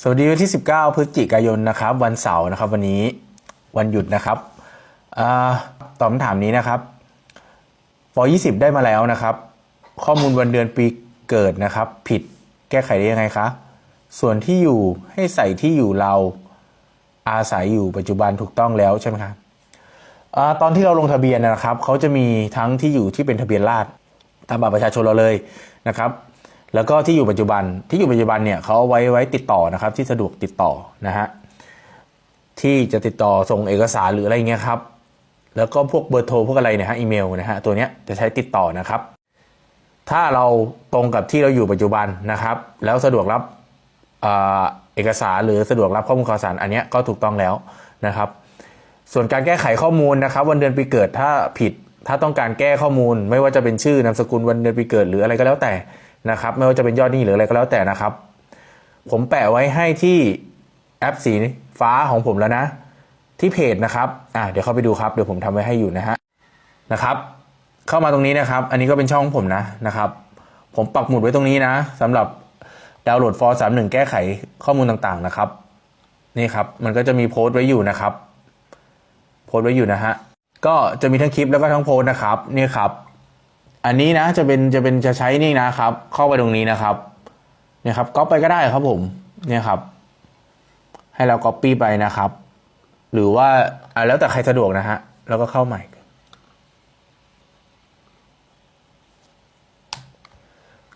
สวัสดีวันที่ 19 พฤศจิกายนนะครับ วันเสาร์นะครับ วันนี้วันหยุดนะครับอตอบคำถามนี้นะครับป20 ได้มาแล้วนะครับ ข้อมูลวันเดือนปีเกิดนะครับ ผิดแก้ไขได้ยังไงคะส่วนที่อยู่ให้ใส่ที่อยู่เราอาศัยอยู่ปัจจุบันถูกต้องแล้วใช่ไหมครับอตอนที่เราลงทะเบียนนะครับเขาจะมีทั้งที่อยู่ที่เป็นทะเบียนราษฎรตามบัตรประชาชนเราเลยนะครับ แล้วก็ที่อยู่ปัจจุบันที่อยู่ปัจจุบันเนี่ยเขาไว้ไว้ติดต่อนะครับ ที่สะดวกติดต่อนะฮะที่จะติดต่อส่งเอกสารหรืออะไรเงี้ยครับ แล้วก็พวกเบอร์โทรพวกอะไรเนี่ยฮะอีเมลนะฮะตัวเนี้ยจะใช้ติดต่อนะครับ ถ้าเราตรงกับที่เราอยู่ปัจจุบันนะครับ แล้วสะดวกรับเอ่อเอกสารหรือสะดวกรับข้อมูลข่าวสารอันเนี้ยก็ถูกต้องแล้วนะครับ ส่วนการแก้ไขข้อมูลนะครับ วันเดือนปีเกิดถ้าผิดถ้าต้องการแก้ข้อมูล ไม่ว่าจะเป็นชื่อนามสกุลวันเดือนปีเกิดหรืออะไรก็แล้วแต่ นะครับไม่ว่าจะเป็นยอดหนี้หรืออะไรก็แล้วแต่นะครับ ผมแปะไว้ให้ที่แอปสีฟ้าของผมแล้วนะ ที่เพจนะครับอ่าเดี๋ยวเข้าไปดูครับเดี๋ยวผมทำไว้ให้อยู่นะฮะนะครับ เข้ามาตรงนี้นะครับ อันนี้ก็เป็นช่องของผมนะนะครับ ผมปักหมุดไว้ตรงนี้นะสำหรับดาวน์โหลดฟอร์สามหนึ่งแก้ไขข้อมูลต่างๆนะครับ นี่ครับมันก็จะมีโพสต์ไว้อยู่นะครับ โพสต์ไว้อยู่นะฮะก็จะมีทั้งคลิปแล้วก็ทั้งโพสต์นะครับ นี่ครับ อันนี้นะจะเป็นจะเป็นจะใช้นี่นะครับ เข้าไปตรงนี้นะครับเนี่ยครับก๊อปไปก็ได้ครับผมเนี่ยครับ ให้เราก๊อปปี้ไปนะครับ หรือว่าอะแล้วแต่ใครสะดวกนะฮะแล้วก็เข้าใหม่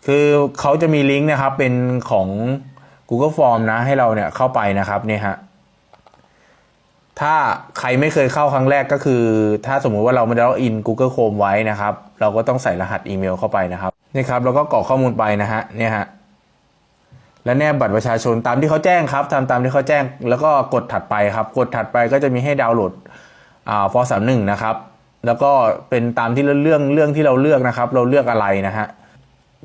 คือเขาจะมีลิงก์นะครับเป็นของ Google Form นะให้เราเนี่ยเข้าไปนะครับเนี่ยฮะ ถ้าใครไม่เคยเข้าครั้งแรกก็คือ ถ้าสมมุติว่าเราไม่ได้ล็อกอิน Google Chrome ไว้นะครับ เราก็ต้องใส่รหัสอีเมลเข้าไปนะครับนี่ครับแล้วก็กรอกข้อมูลไปนะฮะเนี่ยฮะและแนบบัตรประชาชนตามที่เขาแจ้งครับทำตามที่เขาแจ้ง แล้วก็กดถัดไปครับ กดถัดไปก็จะมีให้ดาวน์โหลดอ่าฟอร์สามหนึ่งนะครับ แล้วก็เป็นตามที่เรื่องเรื่องที่เราเลือกนะครับ เราเลือกอะไรนะฮะ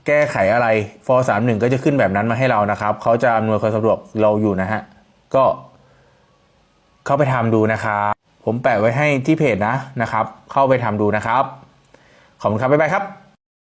แก้ไขอะไรฟอร์สามหนึ่งก็จะขึ้นแบบนั้นมาให้เรานะครับเขาจะอำนวยความสะดวกเราอยู่นะฮะก็ เข้าไปทำดูนะครับผมแปะไว้ให้ที่เพจนะนะครับ เข้าไปทำดูนะครับ ขอบคุณครับ บ๊ายบายครับ